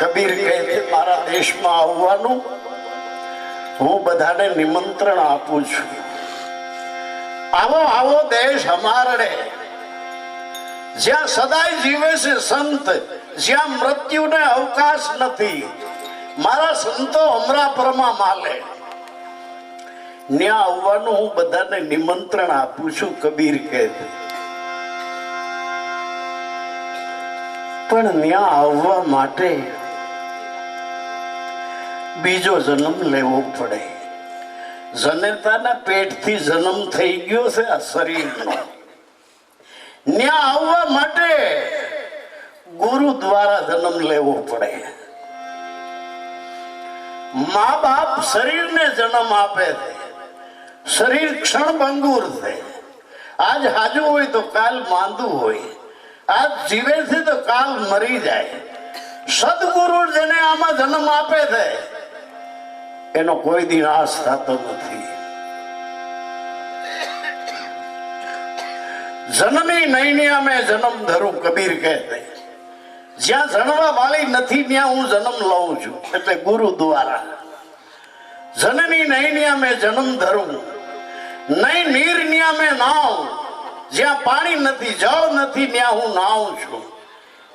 કબીર કહે છે, મારા દેશમાં આવવાનું હું બધાને નિમંત્રણ આપું છું. આવો આવો દેશ અમારડે. જ્યાં સદાય જીવે છે સંત, જ્યાં મૃત્યુને અવકાશ નથી. મારા સંતો અમરાપરમાં માલે. ત્યાં આવવાનું હું બધાને નિમંત્રણ આપું છું, કબીર કહે પણ ત્યાં આવવા માટે બીજો જન્મ લેવો પડે. જનેતાના પેટથી જન્મ થઈ ગયો છે આ શરીરનો ન્યા આવવા માટે ગુરુ દ્વારા જન્મ લેવો પડે. મા બાપ શરીરને જન્મ આપે છે. શરીર ક્ષણભંગુર છે. આજ હાજુ હોય તો કાલ માંદું હોય. આજ જીવે છે તો કાલ મરી જાય. સદગુરુ જેને આમાં જન્મ આપે છે એનો કોઈ દી નાશ થતો નથી. જનની નૈની અમે જન્મ ધરું કબીર કહે જ્યાં જન્મવા વાળી નથી, ત્યાં હું જન્મ લઉં છું. એટલે ગુરુ દ્વારા. જનની નૈની અમે જન્મ ધરું. નહીં નીર ન્યા મેં નાવ જ્યાં પાણી નથી, જળ નથી, ત્યાં હું નાવ છું.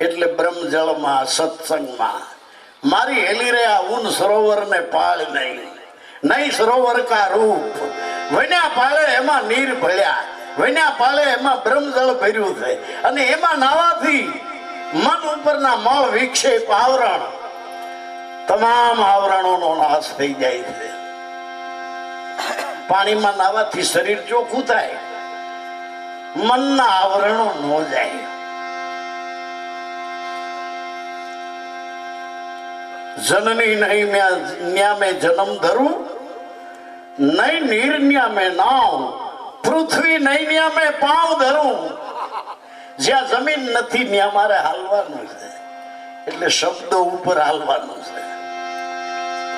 એટલે બ્રહ્મજળમાં, સત્સંગમાં મારી હેલી રહ્યા આ સરોવર ને પાળ નહીં. નહીં સરોવર કા રૂપ. વન્યા પાળે એમાં નીર ભળ્યા. વન્યા પાળે એમાં બ્રહ્મજળ ભર્યું છે. અને એમાં નાવાથી મન ઉપરના મળ વિક્ષેપ આવરણ તમામ આવરણોનો નાશ થઈ જાય છે. પાણીમાં નાવાથી શરીર ચોખ્ખું થાય. મનના આવરણો ન જાય. જનની નહીં ન્યા મેં જન્મ ધરું, નહીં નીર ન્યા મેં નાવ પૃથ્વી નહીં ન્યા મેં પાવ ધરું. જ્યાં જમીન નથી ત્યાં મારે હાલવાનું છે. એટલે શબ્દો ઉપર હાલવાનું છે.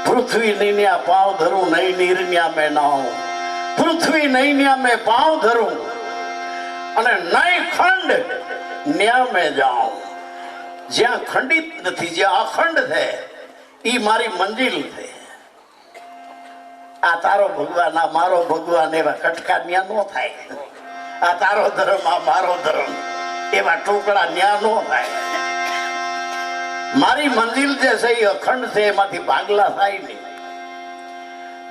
પૃથ્વી નહીં ન્યા પાવ ધરું, નહીં નીર ન્યા મેં નાવ પૃથ્વી નહીં ન્યા મેં પાવ ધરું. અને નહીં ખંડ ન્યા મેં જાઉં. જ્યાં ખંડિત નથી, જ્યાં અખંડ છે. ઈ મારી મંજિલ છે આ તારો ભગવાન આ મારો ભગવાન એવા કટકા ન્યા નો થાય આ તારો ધર્મ આ મારો ધર્મ એવા ટુકડા ન્યા નો થાય મારી મંજિલ જે છે એ અખંડ છે એમાંથી ભાગલા થાય નહીં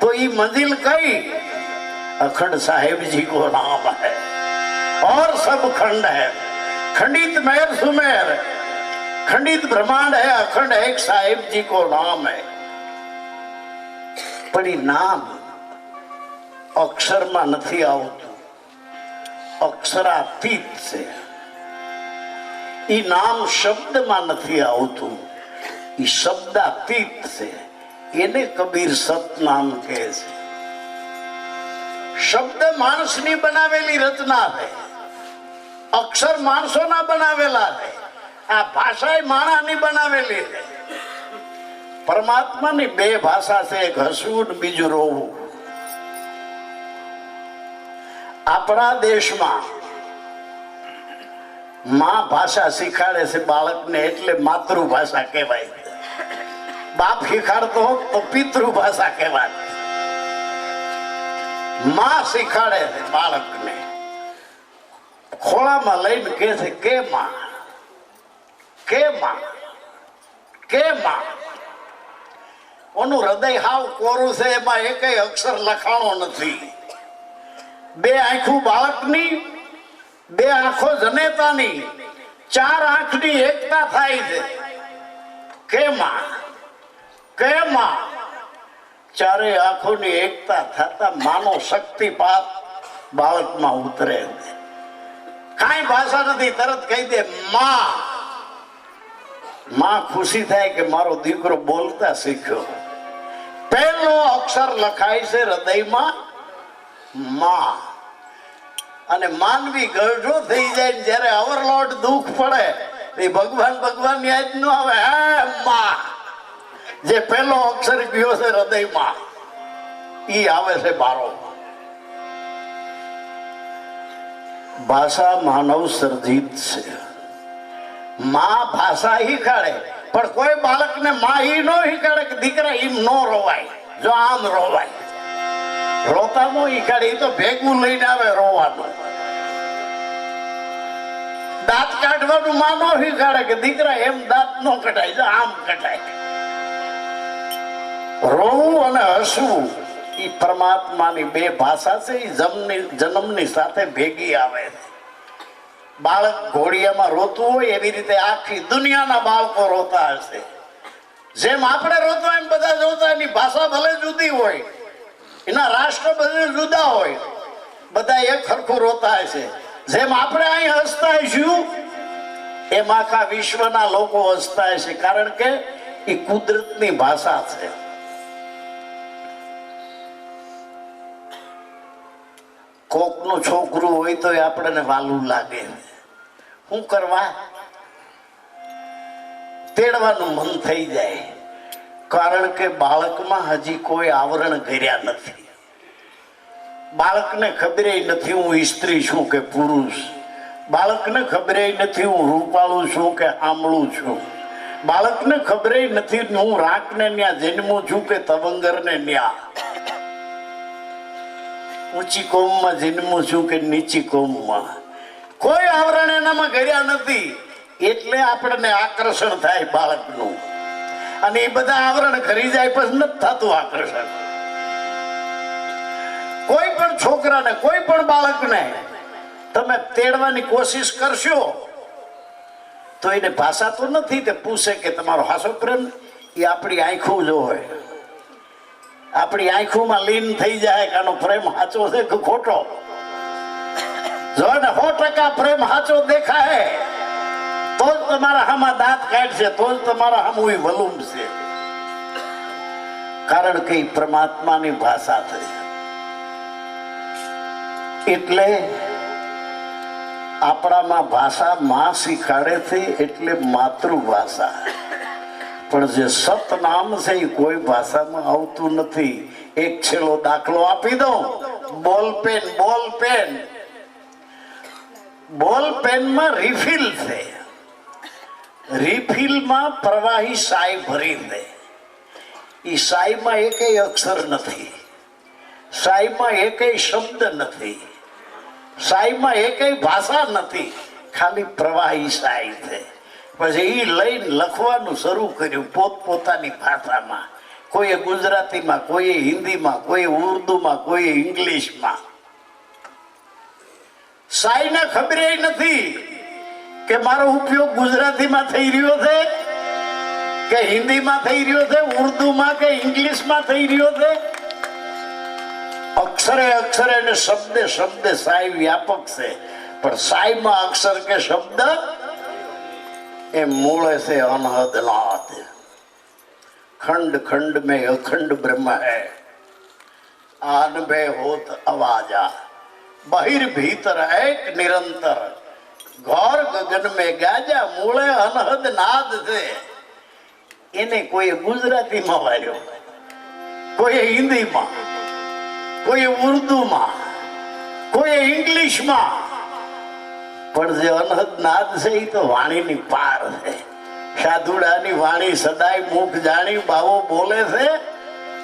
તો ઈ મંજિલ કઈ अखंड साहेब जी को नाम है और सब खंड है खंडित मेर सुमेर खंडित ब्रह्मांड है अखंड एक साहेब जी को नाम है પણ ઈ નામ અક્ષરમાં નથી આવતું અક્ષરાતીત છે ઈ નામ શબ્દમાં નથી આવતું ઈ શબ્દાતીત છે એને કબીર સતનામ કહે છે શબ્દ માણસની બનાવેલી રચના છે અક્ષર માણસોના બનાવેલા છે આ ભાષા માણાની બનાવેલી પરમાત્માની બે ભાષા છે, એક હસવું બીજું રોવું. આપણા દેશમાં માં ભાષા શીખાડે છે બાળકને એટલે માતૃભાષા કહેવાય. બાપ શીખાડતો હોત તો પિતૃભાષા કહેવાય. માં શીખાડે છે બાળકને. ખોળામાં લઈને કે છે, કે માં? કે માં કે માં ઓનું હૃદય હાવ કોરું છે, એમાં એકેય અક્ષર લખાણો નથી. બે આંખું બાળકની, બે આંખો જનેતાની, ચાર આંખની એકતા થાય છે. કે માં કે માં ચારે આંખોની એકતા થતા માનો શક્તિપાત બાળકમાં ઉતરે કાંઈ ભાષા નથી, તરત કહી દે, માં. માં ખુશી થાય કે મારો દીકરો બોલતા શીખ્યો. પહેલો અક્ષર લખાય છે હૃદયમાં માં. અને માનવી ગરજો થઈ જાય જયારે ઓવરલોડ દુઃખ પડે એ ભગવાન ભગવાન યાદ ન આવે, હે માં. જે પહેલો અક્ષર ગયો છે હૃદયમાં, ઈ આવે છે બારો. ભાષા માનવ સર્જિત છે. માં ભાષા શીખાડે પણ કોઈ બાળકને માં ઈ નો શીખવાડે કે દીકરા ઈમ નો રોવાય. જો આમ રોવાય. રોતા નો શીખવાડે તો ભેગું લઈને આવે રોવાનું. દાંત કાઢવાનું માં નો શીખવાડે કે દીકરા એમ દાંત નો કટાય જો આમ કટાય રોવું અને હસવું એ પરમાત્માની બે ભાષા છે એ જન્મની સાથે ભેગી આવે. છે બાળક ઘોડિયામાં રોતું હોય એવી રીતે આખી દુનિયાના બાળકો રોતા હશે. જેમ આપણે રોતા એમ બધા જોતા એની ભાષા ભલે જુદી હોય, એના રાષ્ટ્ર બધે જુદા હોય, બધા એક સરખું રોતા હશે. જેમ આપણે અહીં હસતા હશું એમ આખા વિશ્વના લોકો હસતા હશે. કારણ કે એ કુદરતની ભાષા છે. કોકનું છોકરું હોય તો આપણને વાલું લાગે. શું કરવા? તેડવાનું મન થઈ જાય. કારણ કે બાળકમાં હજી કોઈ આવરણ કર્યા નથી. બાળકને ખબર નથી હું સ્ત્રી છું કે પુરુષ. બાળકને ખબર નથી હું રૂપાળું છું કે આમળું છું. બાળકને ખબર નથી હું રાકને ન્યા જન્મું છું કે તવંગરને ન્યા. ઊંચી કોમમાં જન્મું છું કે નીચી કોમમાં? કોઈ આવરણ એનામાં કર્યા નથી. એટલે આપણને આકર્ષણ થાય બાળકનું. અને એ બધા આવરણ કરી જાય પછી નથી થતું આકર્ષણ. કોઈ પણ છોકરાને, કોઈ પણ બાળકને તમે તેડવાની કોશિશ કરશો, તો એને ભાષા તો નથી તે પૂછે કે તમારો હાસો પ્રેમ એ આપણી આંખો જો હોય. આપણી આંખોમાં લીન થઈ જાય કે આનો પ્રેમ સાચો છે કે ખોટો? જો ને સો ટકા પ્રેમ સાચો દેખાય, તો જ તમારા હામાં દાંત કાઢશે, તો જ તમારા હામું વલુમ છે. કારણ કે પરમાત્માની ભાષા થઈ એટલે આપણામાં ભાષા માં શીખાડે છે, એટલે માતૃભાષા. પણ જે સતનામ છે એ કોઈ ભાષામાં આવતું નથી. એક છેલ્લો દાખલો આપી દઉં. બોલ પેન બોલ પેન. બોલ પેનમાં રિફિલ છે. રિફિલમાં પ્રવાહી સાય ભરી દે. એ સાયમાં એકેય અક્ષર નથી. સાયમાં એકેય શબ્દ નથી. સાયમાં એકેય ભાષા નથી. ખાલી પ્રવાહી સાય છે. પછી એ લઈને લખવાનું શરૂ કર્યું પોતપોતાની ભાષામાં. કોઈએ ગુજરાતીમાં, કોઈએ હિન્દીમાં, કોઈએ ઉર્દુમાં, કોઈએ ઇંગ્લિશમાં. સાઈને ખબર નથી કે મારો ઉપયોગ ગુજરાતીમાં થઈ રહ્યો છે કે હિન્દીમાં થઈ રહ્યો છે, ઉર્દુમાં કે ઇંગ્લિશમાં થઈ રહ્યો છે? અક્ષરે અક્ષરે અને શબ્દે શબ્દે સાય વ્યાપક છે. પણ સાયમાં અક્ષર કે શબ્દ એ મૂળ से अनहद नाद खंड खंड में अखंड ब्रह्म है आन में होत आवाजा बहिर भीतर एक निरंतर ઘોર ગગન મેં ગાજા મૂળે અનહદ નાદ છે એને કોઈ ગુજરાતીમાં વાર્યો કોઈ હિન્દીમાં કોઈ ઉર્દુમાં કોઈ ઇંગ્લિશમાં પણ જે અનહદ નાદ છે એ તો વાણીની પાર છે. સાધુડાની વાણી સદાય મુખ જાણી બાવો બોલે છે.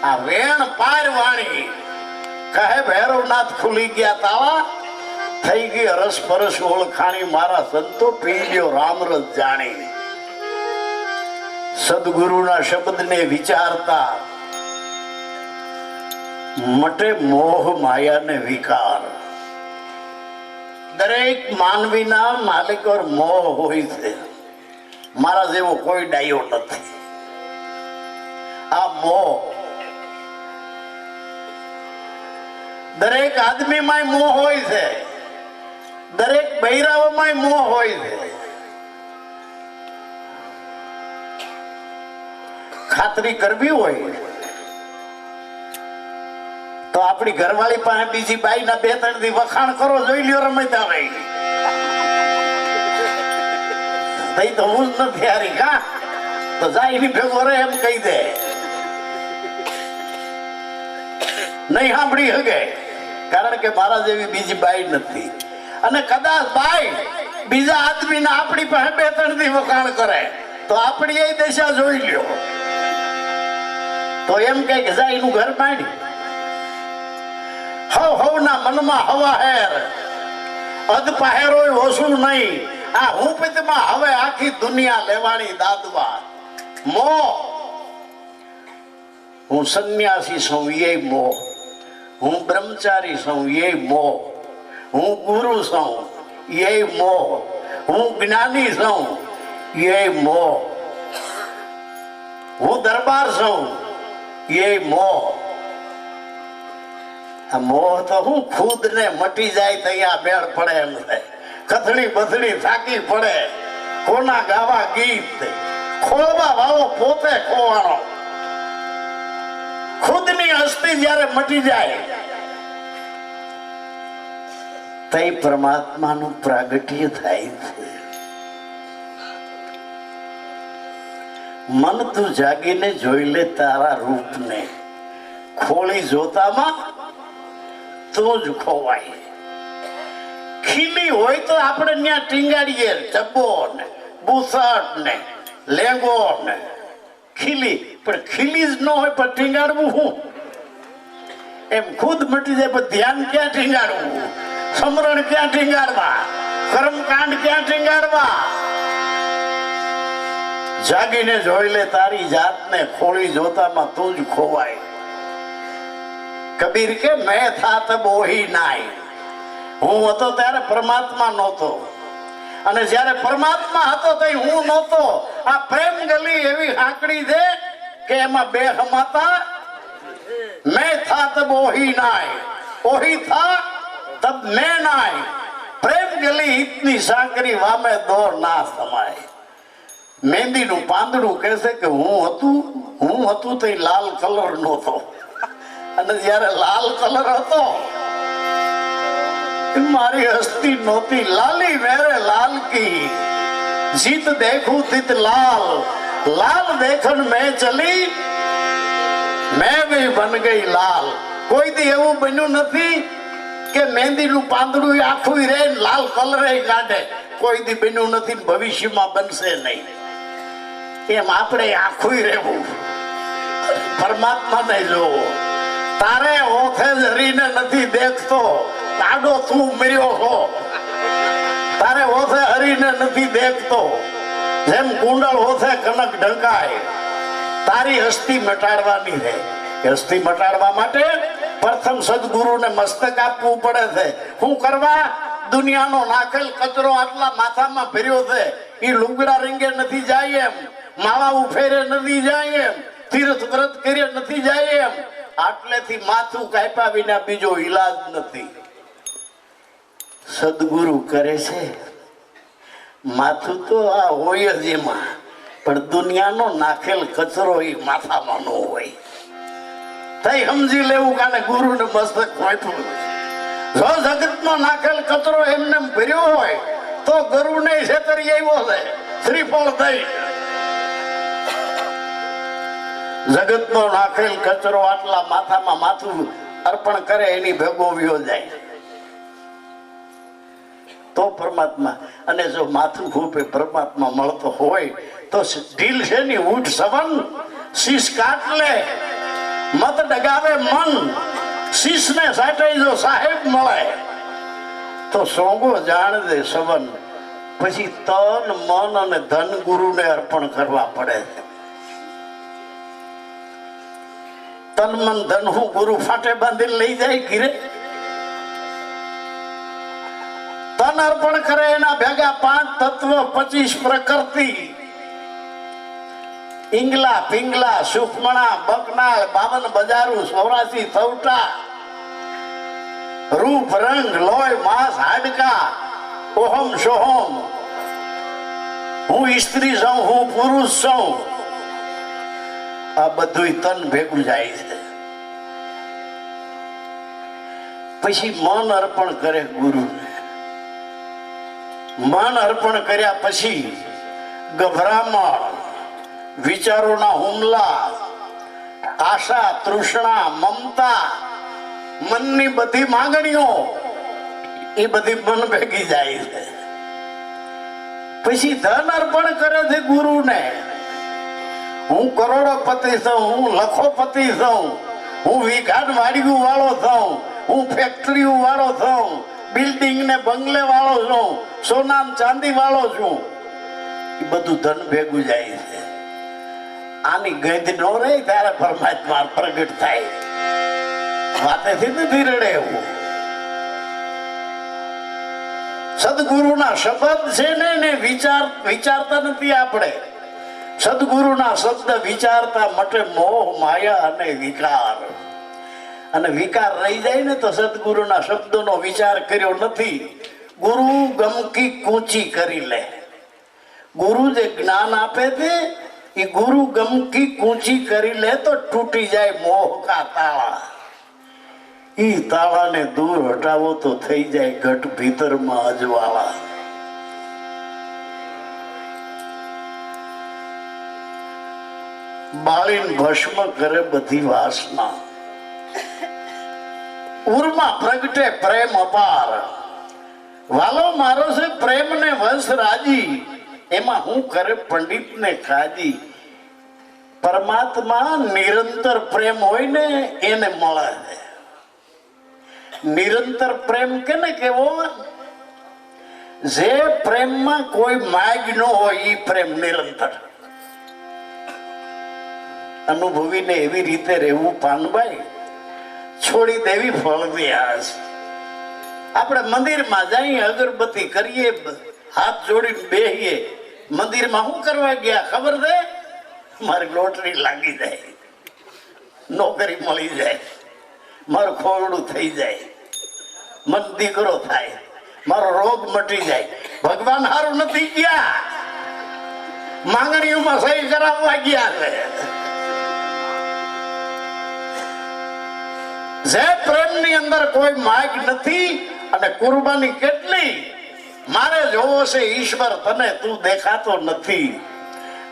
આ વેણ પાર વાણી. કહે ભૈરવનાથ ખુલી ગયા તાવા. થઈ ગઈ અરસ પરસ ઓળખાણી મારા સંતો પી ગયો રામરસ જાણી. સદગુરુના શબ્દને વિચારતા મટે મોહ માયાને વિકાર. દરેક માનવીના માલિક ઓર મોહ હોય છે. મારા જેવો કોઈ ડાયો નથી. આ મોહ દરેક આદમીમાં મોહ હોય છે. દરેક બૈરાઓમાં મોહ હોય છે. ખાતરી કરવી હોય. તો આપણી ઘરવાળી પાસે બીજી બાઈ ના બે, ત્રણથી વખાણ કરો, જોઈ લ્યો રમતા ભાઈ થઈ તો હું જ નથી હારી, કા? તો જાય એની ભેગો રે એમ કહી દે. નહીં સાંભળી હગે, કારણ કે મારા જેવી બીજી બાઈ નથી. અને કદાચ બાઈ બીજા આદમીને આપણી પાસે બે, ત્રણથી વખાણ કરે, તો આપણી એ દિશા જોઈ લ્યો. તો એમ કે જાય એનું ઘર પાણી હવ હવના મનમાં હવા હેર. અધ પહેરોય ઓછું નહીં. આ હું પિતમાં હવે આખી દુનિયા લેવાની દાદવા. મો. હું સંન્યાસી છું એ મો. હું બ્રહ્મચારી છું એ મો. હું ગુરુ છું એ મો. હું જ્ઞાની છું એ મો. હું દરબાર છું એ મો. મોહ તો હું ખુદ ને મટી જાય ત્યાં બેળ પડે એમ છે કથળી બથડી થાકી પડે. કોના ગાવા ગીત ખોળવા વાવો પોતે ખોવાનો ખુદની અસ્થિ જયારે મટી જાય, તઈ પરમાત્માનું પ્રાગટ્ય થાય છે. મન તું જાગીને જોઈ લે તારા રૂપને. ખોળી જોતામાં તો જ ખોવાય. ખીલી હોય તો આપણે ત્યાં ટીંગાડીએ. ચબ્બો ને બુસટ ને લેંગો ને ખીલી, પણ ખીલી જ ન હોય પણ ટીંગાડવું હું? એમ ખુદ મટી જાય, પણ ધ્યાન ક્યાં ટીંગાડવું? સમરણ ક્યાં ટીંગાડવા? કર્મકાંડ ક્યાં ટીંગાડવા? જાગીને જોઈ લે તારી જાતને, ખોળી જોતામાં તું જ ખોવાય. કબીર કે, મેં થાત બોહી નાય. હું હતો ત્યારે પરમાત્મા નહોતો. અને જ્યારે પરમાત્મા હતો તો હું નહોતો. આ પ્રેમ ગલી એવી હાંકડી છે કે એમાં બે હમાતા. મેં થાત બોહી નાય. ઓહી થા, તબ મેં નાય. પ્રેમ ગલી ઇતની સાંકરી વામે દોર ના સમાય. મહેંદીનું પાંદડું કહેશે કે, હું હતું હું હતું તો લાલ કલર નહોતો. અને જયારે લાલ કલર હતો મારી હસ્તી નહોતી. લાલી મેરે લાલ કી. જીત દેખું તિત લાલ. લાલ દેખન મેં ચલી, મેં ભી બન ગઈ લાલ. કોઈ દી એવું બન્યું નથી કે મહેંદીનું પાંદડું આખું રે લાલ કલરે કાઢે. કોઈ દી બન્યું નથી ભવિષ્યમાં બનશે નહીં. એમ આપણે આખું રહેવું. પરમાત્માને જોવો. તારે ઓથે હરીને નથી દેખતો. તાડો તું મર્યો છો તારે ઓથે હરીને નથી દેખતો. જેમ કુંડળ ઓથે કનક ઢંકાય, તારી હસ્તી મટાડવાની છે. હસ્તી મટાડવા માટે પ્રથમ સદગુરુને મસ્તક આપવું પડે છે. શું કરવા? દુનિયાનો નાખેલ કચરો આટલા માથામાં ભર્યો છે. એ લુગડા રીંગે નથી જાય એમ. માળા ઉફેરે નથી જાય એમ. તીર્થ વ્રત કરીએ નથી જાય એમ. આટલેથી માથું કાપ્યા વિના બીજો ઈલાજ નથી. સદગુરુ કરે છે, માથું તો આ હોય જ એમાં, પણ દુનિયાનો નાખેલ કચરો એ માથામાં ન હોય. થઈ સમજી લેવું કાને ગુરુને મસ્તક વાંચવું જો જગતનો નાખેલ કચરો એમને એમ ભર્યો હોય, તો ગરુને છેતરી આવ્યો છે. શ્રીફળ થઈ જગતનો નાખેલ કચરો આટલા માથામાં માથું અર્પણ કરે, એની ભેગો વ્યો જાય. તો પરમાત્મા, અને જો માથું ખૂપે પરમાત્મા મળતો હોય, તો ઢીલ છે ની ઊંટ સવન, શીશ કાટલે, મત ડગાવે મન, શીશને સાટાઈ જો સાહેબ મળે, તો સોંગો જાણ દે સવન. પછી તન, મન અને ધન ગુરુને અર્પણ કરવા પડે. છે તન મન ધન હું ગુરુ ફાટે બાંધી લઈ જાય ઘીરે. તન અર્પણ કરે એના ભેગા પાંચ તત્વ, પચીસ પ્રકૃતિ. ઇંગલા પિંગલા સુખમણા બકનાળ બાવન બજારું, સૌરાસી, થવટા. રૂપ, રંગ, લોય, માંસ, હાડકા, ઓહમ, સોહમ. હું સ્ત્રી છું હું પુરુષ છું આ બધું તન ભેગું જાય છે. પછી મન અર્પણ કરે ગુરુ. મન અર્પણ કર્યા પછી ગભરામણ, વિચારોના હુમલા, આશા, તૃષ્ણા, મમતા, મનની બધી માંગણીઓ, એ બધી મન ભેગી જાય છે. પછી ધન અર્પણ કરે છે ગુરુને. હું કરોડોપતિ છું, હું લખોપતિ છું, હું વિઘાટ વાડિયું વાળો છું, હું ફેક્ટરી વાળો છું બિલ્ડિંગ ને બંગલે વાળો છું, સોનામ ચાંદી વાળો છું. એ બધું ધન ભેગું જાય છે. આની ગંધ નો રહે ત્યારે પરમાત્મા પ્રગટ થાય. વાતેથી નથી રડે એવું સદગુરુના શબ્દ છે ને વિચાર વિચારતા નથી આપણે. સદગુરુના શબ્દ વિચારતા મટે મોહ, માયા અને વિકાર. અને વિકાર રહી જાય ને તો સદગુરુના શબ્દોનો વિચાર કર્યો નથી. ગુરુ ગમકી કૂંચી કરી લે. ગુરુ જે જ્ઞાન આપે છે એ ગુરુ ગમકી કૂંચી કરી લે તો તૂટી જાય મોહ કા તાળા. ઈ તાળાને દૂર હટાવો તો થઈ જાય ઘટ ભીતરમાં અજવાળા. બાળીન ભસ્મ કરે બધી વાસના. ઉર્મા પ્રગટે પ્રેમ અપાર. વાલો, મારો છે પ્રેમ ને વંશ રાજી. એમાં હું કરે પંડિત ને કાજી. પરમાત્મા નિરંતર પ્રેમ હોય ને એને મળે. છે નિરંતર પ્રેમ કેને કેવો જે પ્રેમમાં કોઈ માગ ન હોય એ પ્રેમ નિરંતર. અનુભવીને એવી રીતે રહેવું પાનભાઈ? છોડી દેવી ફળની આશ આપણે મંદિરમાં જઈએ, અગરબત્તી કરીએ હાથ જોડીને બેહીએ. મંદિરમાં શું કરવા ગયા, ખબર છે? મારી લોટરી લાગી જાય. નોકરી મળી જાય. મારું ખોરડું થઈ જાય. મન દીકરો થાય. મારો રોગ મટી જાય. ભગવાન હારું નથી ગયા. માંગણીઓમાં સહી કરાવવા ગયા છે. જે પ્રેમની અંદર કોઈ માગ નથી અને કુરબાની કેટલી, મારે જોવો છે ઈશ્વર, તને તું દેખાતો નથી.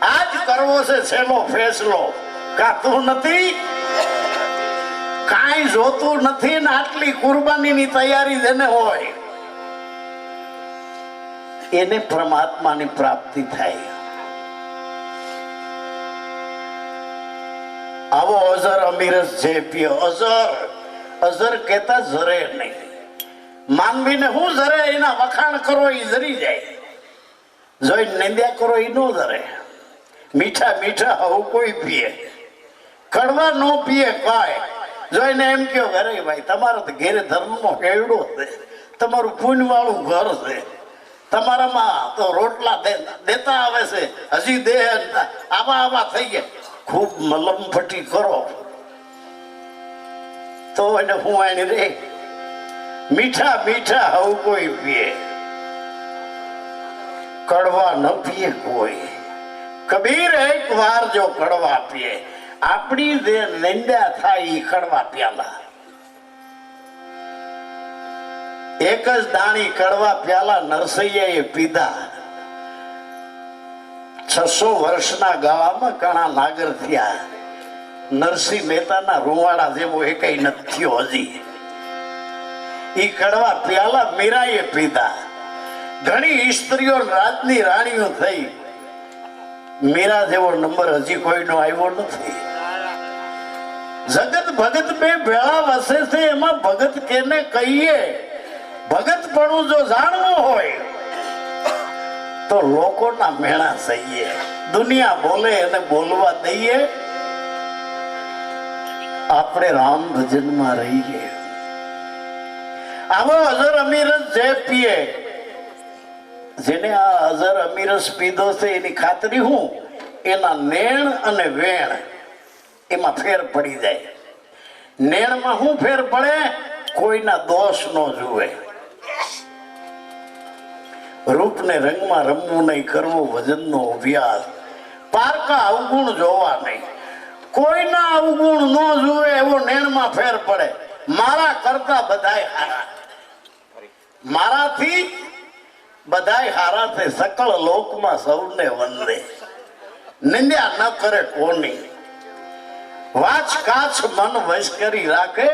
આજ કરવો છે છેલ્લો ફેસલો. કાતું નથી? કાંઈ જોતું નથી ને આટલી કુરબાનીની તૈયારી જેને હોય. એને પરમાત્માની પ્રાપ્તિ થાય. આવો અઝર અમીરસ જે પીએ, અઝર. અઝર કહેતા ઝરે નહીં. માનવીને હું ઝરે, એના વખાણ કરો એ ઝરી જાય. જોઈ નિંદ્યા કરો એ નો ઝરે. મીઠા મીઠા આવું કોઈ પીએ. કડવા નો પીએ કાય જોઈને એમ કયો અરે ભાઈ, તમારો તો ઘેરે ધર્મનો હેવડો છે. તમારું પૂનવાળું ઘર છે. તમારામાં તો રોટલા દેતા આવે છે. હજી દેહ આવા આવા થઈ ગયા. ખૂબ મલમપટ્ટી કરો. તો રે. મીઠા મીઠા હવ કોઈ પીએ. કડવા ન પીએ કોઈ. કબીર એક વાર જો કડવા પીએ. આપણી જે નિંદા થાય એ કડવા પ્યાલા. એક જ દાણી કડવા પ્યાલા નરસૈયાએ પીધા. છસો વર્ષના ગાળામાં ઘણા નાગર થયા. નરસિંહ મહેતાના રૂવાડા જેવો એ કઈ નથી હજી. એ કડવા પ્યાલા મીરાએ પીધા. ઘણી સ્ત્રીઓ રાજની રાણીઓ થઈ. મીરા જેવો નંબર હજી કોઈનો આવ્યો નથી. જગત ભગત બે ભેળા વસે છે, એમાં ભગત કેને કહીએ? ભગત પણ જો જાણવું હોય, તો લોકોના મેળા સહીએ દુનિયા બોલે અને બોલવા દઈએ. આપણે રામ ભજનમાં રહીએ. આવો અઝર અમીરસ જે પીએ. જેને આ અઝર અમીરસ પીધો છે, એની ખાતરી હું, એના નેણ અને વેણ એમાં ફેર પડી જાય. નેણમાં શું ફેર પડે? કોઈના દોષ નો જુએ. રૂપને રંગમાં રમવું નહીં, કરવું વજનનો અભ્યાસ. પારકા અવગુણ જોવા નહીં. કોઈના અવગુણ ન જુએ એવો નેણમાં ફેર પડે. મારા કરતા બધાય હારા. મારાથી બધાય હારા છે. સકળ લોકમાં સૌને વંદે. નિંદ્યા ન કરે કોની. વાચ કાચ મન વશ કરી રાખે.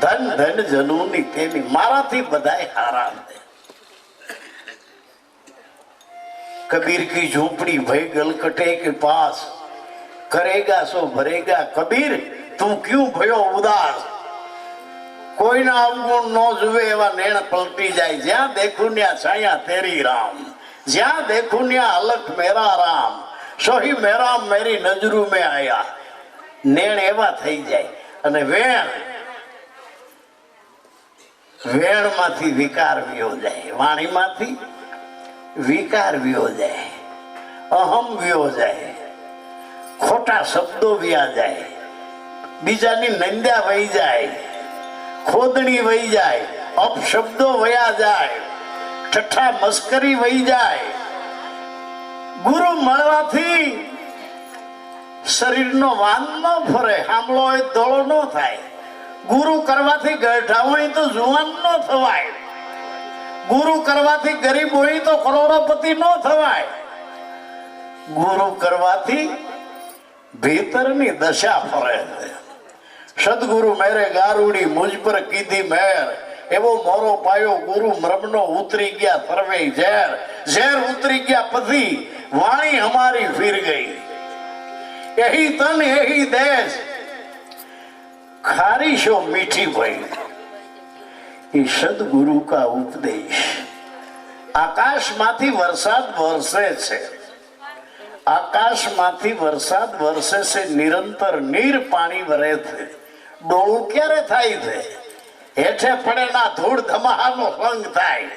ધન ધન જનુની તેની. મારાથી બધાય હારા છે. કબીર કી ઝૂંપડી ભય ગલકટે કે પાસ. કરેગા સો ભરેગા કબીર, તું ક્યુ ભયો ઉદાસ? કોઈના અવગુણ ન જુએ એવા નેણ પલટી જાય. જ્યાં દેખું ત્યાં છાયા તેરી રામ, જ્યાં દેખું ત્યાં અલખ મેરા રામ, સોહી મેરામ મેરી નજરુ મેં આયા. નેણ એવા થઈ જાય. અને વેણ વેણમાંથી વિકાર વ્યો જાય. વાણીમાંથી વિકાર વ્યો જાય. અહમ વ્યો જાય. ખોટા શબ્દો વ્યા જાય. બીજાની નંદ્યા વહી જાય. ખોદણી વહી જાય. અપશબ્દો વયા જાય. ઠઠ્ઠા મસ્કરી વહી જાય. ગુરુ મળવાથી શરીરનો વાન ન ફરે, હામળો હોય દોળો ન થાય. ગુરુ કરવાથી ગઢા હોય તો જુવાન ન થવાય. ગુરુ કરવાથી ગરીબ હોય તો કરોડોપતિ ન થવાય. ગુરુ કરવાથી ભીતરની દશા ફરે છે. સદગુરુ મેરે ગારુડી મુજ પર કીધી મેર. એવો મોરો પાયો ગુરુ મ્રમનો ઉતરી ગયા સર્વે ઝેર. ઝેર ઉતરી ગયા પછી વાણી અમારી ફીર ગઈ. એહી તન, એહી દેશ. ખારીશો મીઠી ભાઈ. એ સદગુરુ કા ઉપદેશ. આકાશમાંથી વરસાદ વરસે છે. આકાશમાંથી વરસાદ વરસે છે, નિરંતર નીર પાણી વરે છે. ડોળું ક્યારે થાય છે? હેઠે પડેલા ધૂળ ધમાહાનો રંગ થાય.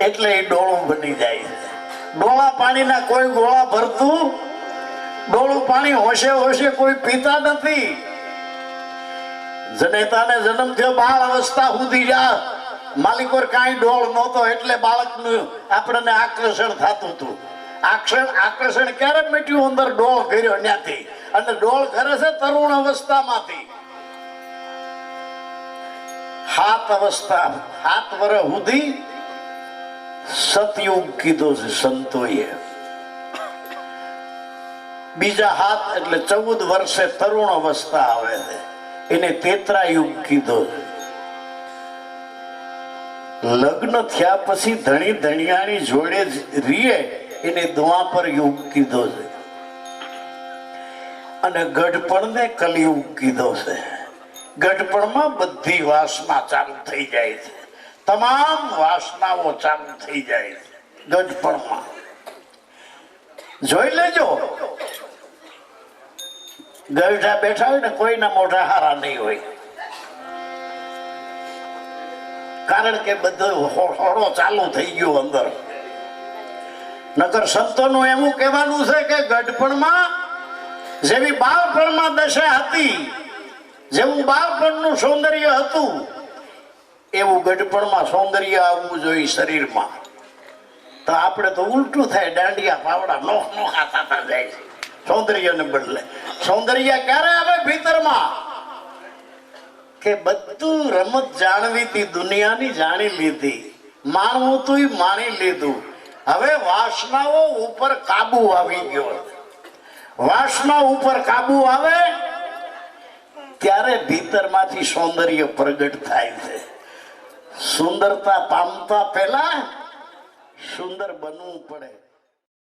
એટલે એ ડોળું બની જાય છે. ડોળા પાણીના કોઈ ગોળા ભરતું? ડોળું પાણી હોશે હોશે કોઈ પીતા નથી. જનેતાને જન્મ થયો, બાળ અવસ્થા સુધી જા. માલિકોર કાંઈ ડોળ નહોતો એટલે બાળકનું આપણને આકર્ષણ થતું હતું. આકર્ષણ ક્યારે મટ્યું અંદર ડોળ કર્યો ત્યાંથી અને ડોળ કરે છે તરુણ અવસ્થામાંથી. હાથ અવસ્થા હાથ વર્ષ સુધી સતયુગ કીધો છે સંતોએ. બીજા હાથ એટલે ચૌદ વર્ષે તરુણ અવસ્થા આવે છે. એને તેતરા યુગ કીધો. લગ્ન થયા પછી ધણી ધણિયાની જોડે રીએ. એને દ્વાપર યુગ કીધો છે. અને ગઢપણને કલયુગ કીધો છે. ગઢપણમાં બધી વાસના ચાલુ થઈ જાય છે. તમામ વાસનાઓ ચાલુ થઈ જાય છે ગઢપણમાં. જોઈ લેજો. ગઢા બેઠા હોય ને કોઈના મોઢા હારા નહીં હોય. કારણ કે બધો હોડો ચાલુ થઈ ગયો અંદર. નગર સંતોનું એવું કહેવાનું છે કે ગઢપણમાં જેવી બાળપણમાં દશા હતી, જેવું બાળપણનું સૌંદર્ય હતું, એવું ગઢપણમાં સૌંદર્ય આવવું જોઈએ શરીરમાં. તો આપણે તો ઉલટું થાય, દાંડિયા પાવડા નોખ નોખા થતા જાય છે, સૌંદર્યને બદલે. સૌંદર્ય ક્યારે આવે ભીતરમાં? કે બધું રમત જાણવી હતી, દુનિયાની જાણી લીધી. માણવું તું માણી લીધું. હવે વાસનાઓ ઉપર કાબુ આવી ગયો. વાસના ઉપર કાબુ આવે, ત્યારે ભીતરમાંથી સૌંદર્ય પ્રગટ થાય છે. સુંદરતા પામતા પહેલા સુંદર બનવું પડે.